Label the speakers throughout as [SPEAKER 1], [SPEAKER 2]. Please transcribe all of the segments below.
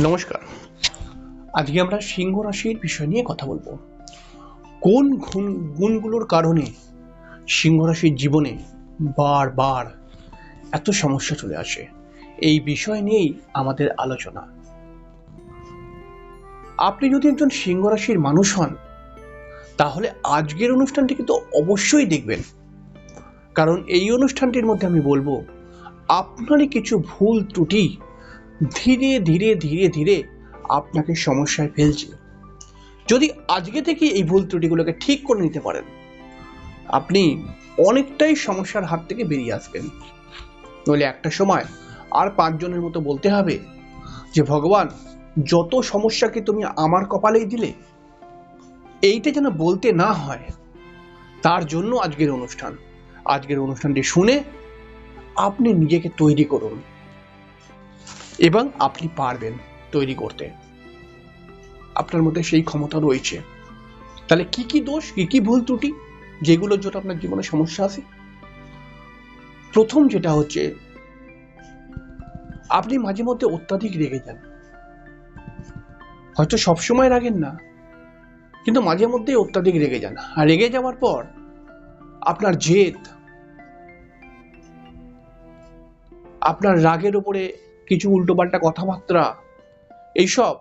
[SPEAKER 1] নমস্কার। আজকে আমরা সিংহ রাশির বিষয় নিয়ে কথা বলব। কোন গুণ, গুণগুলোর কারণে সিংহ রাশির জীবনে বারবার এত সমস্যা চলে আসে? এই বিষয় নিয়েই আমাদের আলোচনা। আপনি যদি একজন সিংহ রাশির মানুষ হন, তাহলে আজকের অনুষ্ঠানটি কিন্তু অবশ্যই দেখবেন। কারণ এই অনুষ্ঠানটির মধ্যে আমি বলব, আপনারই কিছু ভুল ত্রুটি ধীরে ধীরে ধীরে ধীরে আপনাকে সমস্যায় ফেলছে। যদি আজকে থেকে এই ভুল ত্রুটিগুলোকে ঠিক করে নিতে পারেন, আপনি অনেকটাই সমস্যার হাত থেকে বেরিয়ে আসবেন। নইলে একটা সময় আর পাঁচজনের মতো বলতে হবে যে, ভগবান, যত সমস্যাকে তুমি আমার কপালেই দিলে, এইটা যেন বলতে না হয়, তার জন্য আজকের অনুষ্ঠান। আজকের অনুষ্ঠানটি শুনে আপনি নিজেকে তৈরি করুন। এবং আপনি পারবেন তৈরি করতে। আপনার মধ্যে সেই ক্ষমতা রয়েছে। তাহলে কি কি দোষ, কি কি ভুল ত্রুটি, যেগুলোর জন্য আপনার জীবনে সমস্যা আছে? প্রথম যেটা হচ্ছে, আপনি মাঝে মধ্যে অত্যাধিক রেগে যান। হয়তো সবসময় রাগেন না, কিন্তু মাঝে মধ্যে অত্যাধিক রেগে যান। আর রেগে যাওয়ার পর আপনার জেদ, আপনার রাগের উপরে কিছু উল্টোপাল্টা কথাবার্তা, এইসব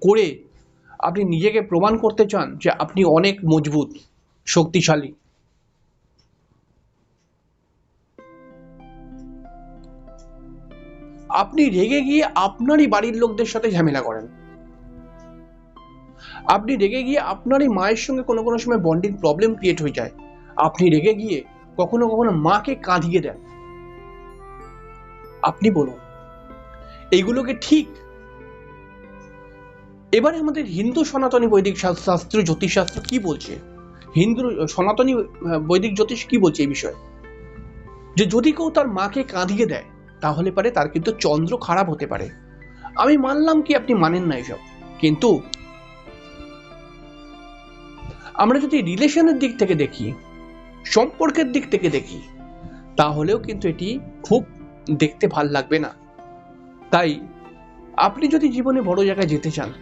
[SPEAKER 1] করে আপনি নিজেকে প্রমাণ করতে চান যে আপনি অনেক মজবুত, শক্তিশালী। আপনি রেগে গিয়ে আপনারই বাড়ির লোকদের সাথে ঝামেলা করেন। আপনি রেগে গিয়ে আপনারই মায়ের সঙ্গে কোনো কোনো সময় বন্ডিং প্রবলেম ক্রিয়েট হয়ে যায়। আপনি রেগে গিয়ে কখনো কখনো মাকে কাঁদিয়ে দেন। আপনি বলুন, এইগুলোকে ঠিক? এবারে আমাদের হিন্দু সনাতনী বৈদিক শাস- শাস্ত্র জ্যোতিষশাস্ত্র কি বলছে? হিন্দু সনাতনী বৈদিক জ্যোতিষ কি বলছে এই বিষয়ে? যে যদি কেউ তার মাকে কাঁদিয়ে দেয়, তাহলে পারে তার কিন্তু চন্দ্র খারাপ হতে পারে। আমি মানলাম কি আপনি মানেন না এসব, কিন্তু আমরা যদি রিলেশনের দিক থেকে দেখি, সম্পর্কের দিক থেকে দেখি, তাহলেও কিন্তু এটি খুব দেখতে ভালো লাগবে না। তাই আপনি যদি জীবনে বড় জায়গায় যেতে চান,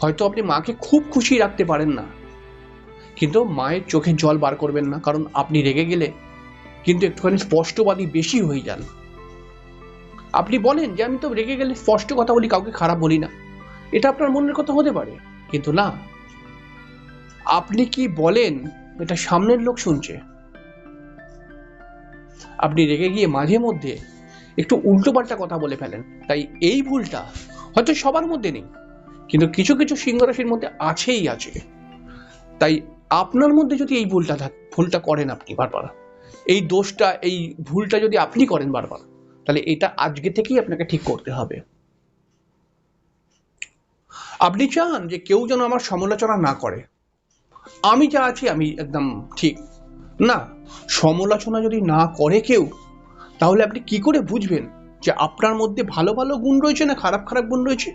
[SPEAKER 1] হয়তো আপনি মাকে খুব খুশি রাখতে পারেন না। কিন্তু মায়ের চোখে জল বার করবেন না, কারণ আপনি রেগে গেলে কিন্তু একটুখানি স্পষ্টবাদী বেশি হয়ে যান। আপনি বলেন যে, আমি তো রেগে গেলে স্পষ্ট কথা বলি, কাউকে খারাপ বলি না। এটা আপনার মনের কথা হতে পারে, কিন্তু না। আপনি কি বলেন, এটা সামনের লোক শুনছে। আপনি রেগে গিয়ে মাঝে মধ্যে একটু উল্টোপাল্টা কথা বলে ফেলেন। তাই এই ভুলটা হয়তো সবার মধ্যে নেই, কিন্তু কিছু কিছু সিংহ রাশির মধ্যে আছেই আছে। তাই আপনার মধ্যে যদি এই ভুলটা থাক, ভুলটা করেন আপনি বারবার। এই দোষটা, এই ভুলটা যদি আপনি করেন বারবার, তাহলে এটা আজকে থেকেই আপনাকে ঠিক করতে হবে। আপনি চান যে কেউ যেন আমার সমালোচনা না করে। আমি যা আছি আমি একদম ঠিক। না সমালোচনা যদি না করে কেউ, তাহলে আপনি কি করে বুঝবেন যে আপনার মধ্যে ভালো ভালো গুণ রয়েছে না খারাপ খারাপ গুণ রয়েছে?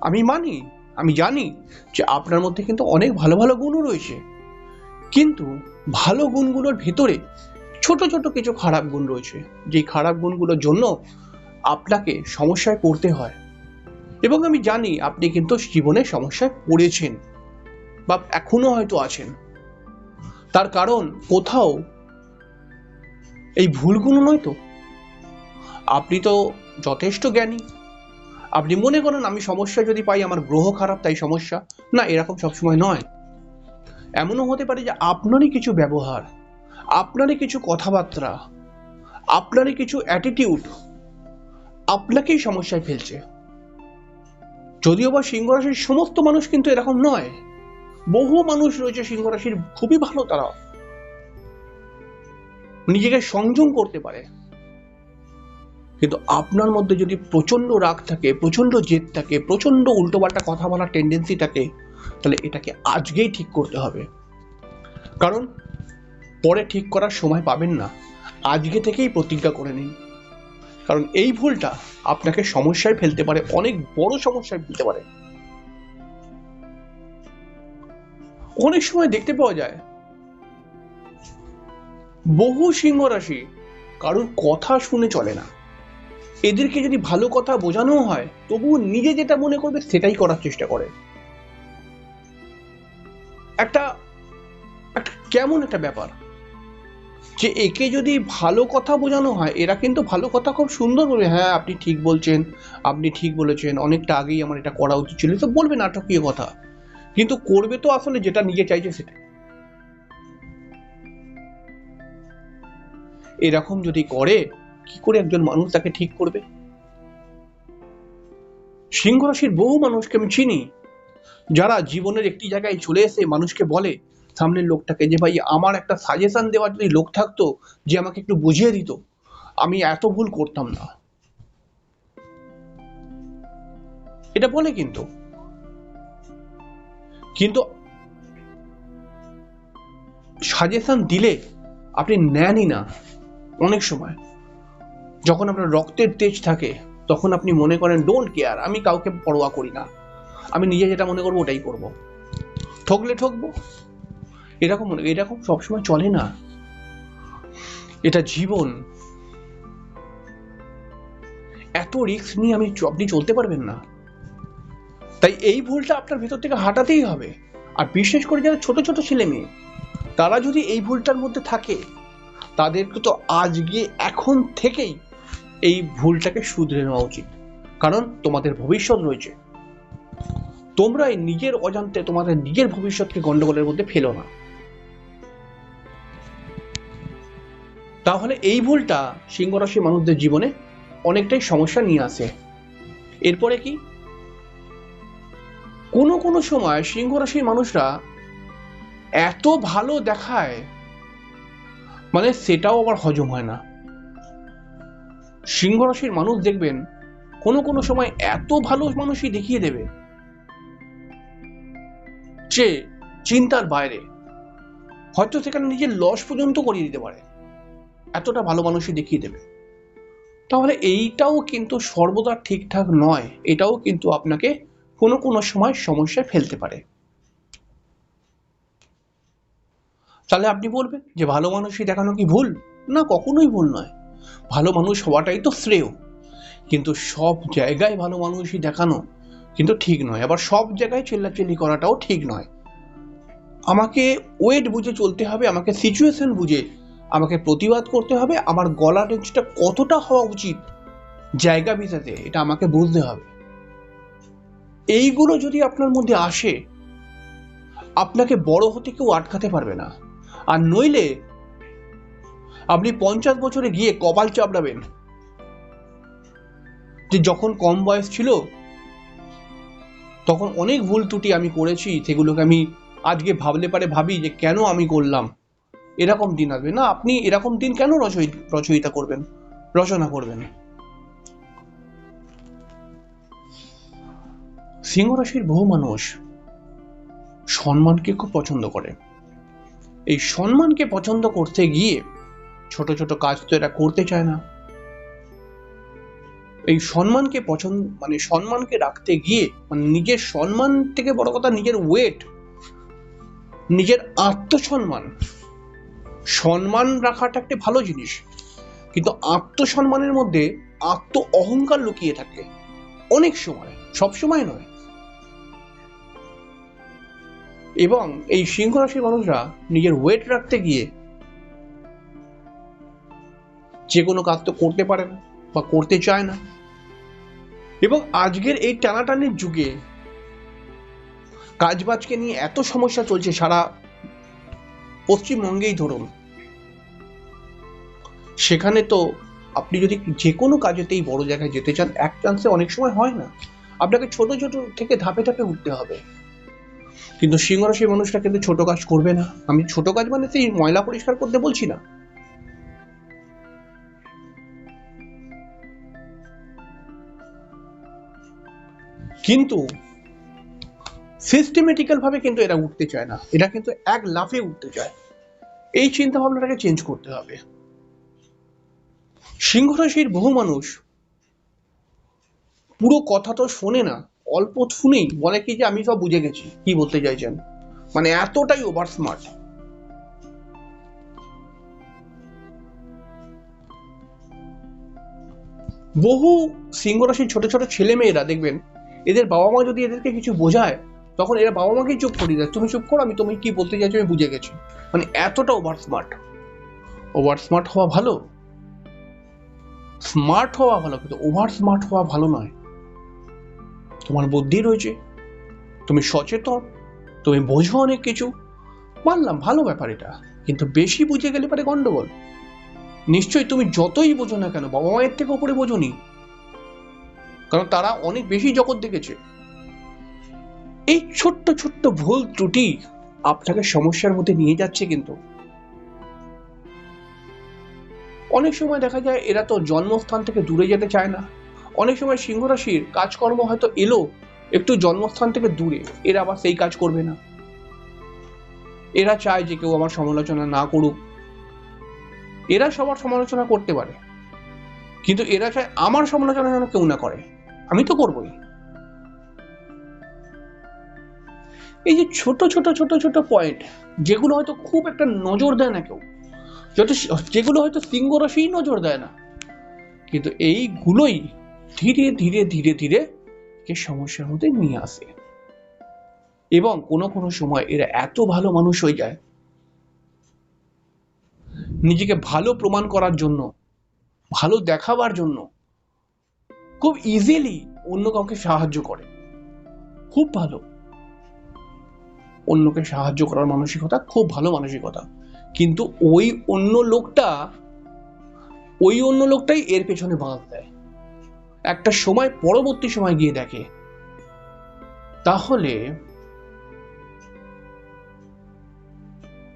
[SPEAKER 1] আমি মানি, আমি জানি যে আপনার মধ্যে কিন্তু অনেক ভালো ভালো গুণও রয়েছে। কিন্তু ভালো গুণগুলোর ভেতরে ছোট ছোট কিছু খারাপ গুণ রয়েছে। যেই খারাপ গুণগুলোর জন্য আপনাকে সমস্যায় পড়তে হয়। এবং আমি জানি আপনি কিন্তু জীবনে সমস্যায় পড়েছেন বা এখনও হয়তো আছেন। তার কারণ কোথাও? এই ভুলগুলো নয় তো? আপনি তো যথেষ্ট জ্ঞানী। আপনি মনে করেন আমি সমস্যা যদি পাই, আমার গ্রহ খারাপ, তাই সমস্যা? না, এরকম সবসময় নয়। এমনও হতে পারে যে আপনারই কিছু ব্যবহার, আপনারই কিছু কথাবার্তা, আপনারই কিছু অ্যাটিটিউড আপনাকেই সমস্যায় ফেলছে। যদিও বা সিংহ রাশির সমস্ত মানুষ কিন্তু এরকম নয়। বহু মানুষ রয়েছে, সিংহ রাশির, খুবই ভালো তারা। নিজেকে সংযম করতে পারে। কিন্তু আপনার মধ্যে যদি প্রচণ্ড রাগ থাকে প্রচণ্ড জেদ থাকে প্রচণ্ড উল্টোপাল্টা কথা বলার টেন্ডেন্সি থাকে, তাহলে এটাকে আজকেই ঠিক করতে হবে। কারণ, পরে ঠিক করার সময় পাবেন না। আজকে থেকেই প্রতিজ্ঞা করে নিন। কারণ এই ভুলটা আপনাকে সমস্যায় ফেলতে পারে, অনেক বড় সমস্যায় ফেলতে পারে। অনেক সময় দেখতে পাওয়া যায়। বহু সিংহ রাশি কারোর কথা শুনে চলে না। এদেরকে যদি ভালো কথা বোঝানো হয়, তবুও নিজে যেটা মনে করবে সেটাই করার চেষ্টা করে। একটা একটা কেমন একটা ব্যাপার যে একে যদি ভালো কথা বোঝানো হয়, এরা কিন্তু ভালো কথা খুব সুন্দর বলবে হ্যাঁ আপনি ঠিক বলছেন, আপনি ঠিক বলেছেন, অনেকটা আগেই আমার এটা করা উচিত ছিল। তো বলবে নাটকীয় কথা। কিন্তু করবে তো আসলে যেটা নিজে চাইছে সেটা। এরকম যদি করে, কি করে একজন মানুষ তাকে ঠিক করবে? সিংহ রাশির বহু মানুষকে আমি চিনি, যারা জীবনের একটি জায়গায় চলে এসে মানুষকে বলে, সামনের লোকটাকে যে ভাই আমার একটা সাজেশন দেওয়ার যদি লোক থাকতো, যে আমাকে একটু বুঝিয়ে দিত, আমি এত ভুল করতাম না। এটা বলে কিন্তু কিন্তু সাজেশন দিলে আপনি নেনই না অনেক সময়। যখন আপনার রক্তের তেজ থাকে, তখন আপনি মনে করেন ডোন্ট কেয়ার আমি কাউকে পরোয়া করি না। আমি নিজে যেটা মনে করব, ওটাই করব। ঠকলে ঠকবো। এরকম মনে, এরকম সবসময় চলে না। এটা জীবন। এত রিস্ক নিয়ে আমি আপনি চলতে পারবেন না। তাই এই ভুলটা আপনার ভেতর থেকে হাঁটাতেই হবে। আর বিশেষ করে যারা ছোট ছোট ছেলে মেয়ে, তারা যদি এই ভুলটার মধ্যে থাকে, তাদেরকে তো আজকে এখন থেকেই এই ভুলটাকে শুধরে নেওয়া উচিত। কারণ তোমাদের ভবিষ্যৎ রয়েছে। তোমরা নিজের অজান্তে তোমাদের নিজের ভবিষ্যৎকে গন্ডগোলের মধ্যে ফেলো না। তাহলে এই ভুলটা সিংহ রাশির মানুষদের জীবনে অনেকটাই সমস্যা নিয়ে আসে। এরপরে কি? কোনো কোনো সময় সিংহ রাশির মানুষরা এত ভালো দেখায় মানে সেটাও আবার হজম হয় না। সিংহ রাশির মানুষ দেখবেন, কোনো কোনো সময় এত ভালো মানুষই দেখিয়ে দেবে যে চিন্তার বাইরে। হয়তো সেখানে নিজের লস পর্যন্ত করিয়ে দিতে পারে। এতটা ভালো মানুষই দেখিয়ে দেবে। তাহলে এইটাও কিন্তু সর্বদা ঠিকঠাক নয়। এটাও কিন্তু আপনাকে কোনো কোনো সময় সমস্যায় ফেলতে পারে। তাহলে আপনি বলবেন যে ভালো মানুষই দেখানো কি ভুল? না, কখনোই ভুল নয়। ভালো মানুষ হওয়াটাই তো শ্রেয়। কিন্তু সব জায়গায় ভালো মানুষই দেখানো কিন্তু ঠিক নয়। আবার সব জায়গায় চিল্লাচিল্লি করাটাও ঠিক নয়। আমাকে ওয়েট বুঝে চলতে হবে, আমাকে সিচুয়েশন বুঝে আমাকে প্রতিবাদ করতে হবে। আমার গলা রেঞ্জটা কতটা হওয়া উচিত জায়গা বিশেষে এটা আমাকে বুঝতে হবে। এইগুলো যদি আপনার মধ্যে আসে, আপনাকে বড় হতে কেউ আটকাতে পারবে না। আর নইলে আপনি পঞ্চাশ বছরে গিয়ে কপাল চাপড়াবেন। যে যখন কম বয়স ছিল, তখন অনেক ভুল ত্রুটি আমি করেছি, সেগুলোকে আমি আজকে ভাবলে পারে ভাবি যে কেন আমি করলাম। এরকম দিন আসবে। না, আপনি এরকম দিন কেন রচয়ি রচয়িতা করবেন? রচনা করবেন। সিংহ রাশির বহু মানুষ সম্মানকে খুব পছন্দ করে। এই সম্মানকে পছন্দ করতে গিয়ে ছোট ছোট কাজ তো এরা করতে চায় না। এই সম্মানকে পছন্দ মানে সম্মানকে রাখতে গিয়ে মানে নিজের সম্মান থেকে বড় কথা নিজের ওয়েট নিজের আত্মসম্মান। সম্মান রাখাটা একটা ভালো জিনিস, কিন্তু আত্মসম্মানের মধ্যে আত্ম অহংকার লুকিয়ে থাকে। অনেক সময় সব সময় নয়। এবং এই সিংহ রাশির মানুষরা নিজের ওয়েট রাখতে গিয়ে যে কোনো কাজ তো করতে পারে না বা করতে চায় না। এবং আজকের এই টানাটানির যুগে কাজবাজকে নিয়ে এত সমস্যা চলছে সারা পশ্চিমবঙ্গেই ধরুন। সেখানে তো আপনি যদি যে কোনো কাজেতেই বড় জায়গায় যেতে চান, এক চান্সে অনেক সময় হয় না। আপনাকে ছোট ছোট থেকে ধাপে ধাপে উঠতে হবে। কিন্তু সিংহরাশির মানুষটা কিন্তু ছোট কাজ করবে না। আমি ছোট কাজ মানে সেই ময়লা পরিষ্কার করতে বলছি না। কিন্তু সিস্টেমেটিক্যাল ভাবে কিন্তু এরা উঠতে চায় না। এরা কিন্তু এক লাফে উঠতে চায়। এই চিন্তা ভাবনাটাকে চেঞ্জ করতে হবে। সিংহ রাশির বহু মানুষ পুরো কথা তো শোনে না অল্প শুনেই বলে কি যে আমি সব বুঝে গেছি, কি বলতে চাইছেন? মানে এতটাই ওভার স্মার্ট বহু সিংহ রাশির ছোট ছোট ছেলে মেয়েরা দেখবেন, এদের বাবা মা যদি এদেরকে কিছু বোঝায়, তখন এরা বাবা মাকেই চুপ করিয়ে দেয়। তুমি চুপ করো, আমি তুমি কি বলতে চাইছো আমি বুঝে গেছি। মানে এতটা ওভার স্মার্ট ওভার স্মার্ট হওয়া ভালো? স্মার্ট হওয়া ভালো, কিন্তু ওভার স্মার্ট হওয়া ভালো নয়। তোমার বুদ্ধি রয়েছে, তুমি সচেতন, তুমি বোঝো অনেক কিছু। মানলাম, ভালো ব্যাপার এটা। কিন্তু বেশি বুঝে গেলে পারে গন্ডগোল। নিশ্চয়ই তুমি যতই বোঝো না কেন বাবা মায়ের থেকে ওপরে বোঝোনি কারণ তারা অনেক বেশি জগৎ দেখেছে। এই ছোট্ট ছোট্ট ভুল ত্রুটি আপনাকে সমস্যার মধ্যে নিয়ে যাচ্ছে কিন্তু। অনেক সময় দেখা যায়, এরা তো জন্মস্থান থেকে দূরে যেতে চায় না। অনেক সময় সিংহ রাশির কাজকর্ম হয়তো এলো, একটু জন্মস্থান থেকে দূরে, এরা আবার সেই কাজ করবে না। এরা চায় যে কেউ আমার সমালোচনা না করুক। এরা সবার সমালোচনা করতে পারে। কিন্তু এরা চায় আমার সমালোচনা যেন কেউ না করে। আমি তো করবই। এই যে ছোট ছোট ছোট ছোট পয়েন্ট যেগুলো হয়তো খুব একটা নজর দেয় না কেউ যেগুলো হয়তো সিংহ রাশিই নজর দেয় না, কিন্তু এইগুলোই ধীরে ধীরে ধীরে ধীরে কে সমস্যার মধ্যে নিয়ে আসে। এবং কোনো কোনো সময় এরা এত ভালো মানুষ হয়ে যায়, নিজেকে ভালো প্রমাণ করার জন্য, ভালো দেখাবার জন্য খুব ইজিলি অন্য কাউকে সাহায্য করে। খুব ভালো। অন্যকে সাহায্য করার মানসিকতা খুব ভালো মানসিকতা। কিন্তু ওই অন্য লোকটা, ওই অন্য লোকটাই এর পেছনে বাঁধ দেয়। একটা সময় পরবর্তী সময় গিয়ে দেখে। তাহলে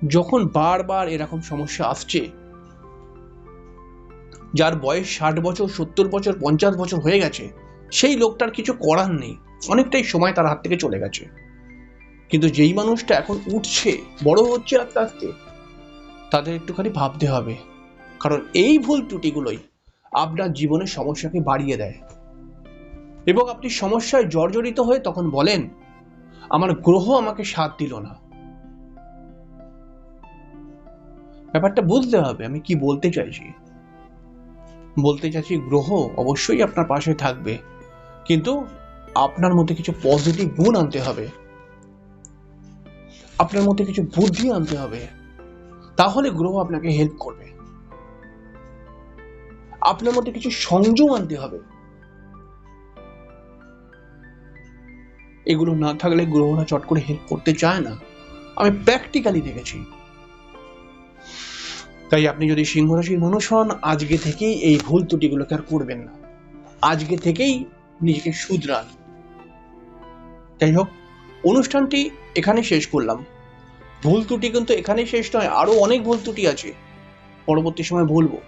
[SPEAKER 1] যখন বারবার এরকম সমস্যা আসছে, যার বয়স ষাট বছর, সত্তর বছর, পঞ্চাশ বছর হয়ে গেছে, সেই লোকটার কিছু করার নেই। অনেকটাই সময় তার হাত থেকে চলে গেছে। কিন্তু যেই মানুষটা এখন উঠছে, বড় হচ্ছে আস্তে আস্তে, তাদের একটুখানি ভাবতে হবে। কারণ এই ভুল ত্রুটিগুলোই আপনার জীবনের সমস্যাকে বাড়িয়ে দেয়। এবং আপনি সমস্যায় জর্জরিত হয়ে তখন বলেন, আমার গ্রহ আমাকে সাথ দিল না। ব্যাপারটা বুঝতে হবে, আমি কি বলতে চাইছি? বলতে চাইছি গ্রহ অবশ্যই আপনার পাশে থাকবে, কিন্তু আপনার মধ্যে কিছু পজিটিভ গুণ আনতে হবে। আপনার মধ্যে কিছু বুদ্ধি আনতে হবে, তাহলে গ্রহ আপনাকে হেল্প করবে। আপনার মধ্যে কিছু সংযম আনতে হবে। এগুলো না থাকলে গ্রহরা চট করে হেল্প করতে চায় না। আমি প্র্যাকটিক্যালি দেখেছি। তাই আপনি যদি সিংহ রাশির মানুষ হন, আজকে থেকেই এই ভুল ত্রুটিগুলোকে আর করবেন না। আজকে থেকেই নিজেকে শুধরান। যাই হোক, অনুষ্ঠানটি এখানে শেষ করলাম। ভুল ত্রুটি কিন্তু এখানেই শেষ নয়, আরও অনেক ভুল ত্রুটি আছে। পরবর্তী সময় বলব।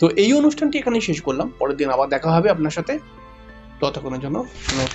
[SPEAKER 1] তো এই অনুষ্ঠানটি এখানেই শেষ করলাম। পরের দিন আবার দেখা হবে আপনার সাথে। ততক্ষণের জন্য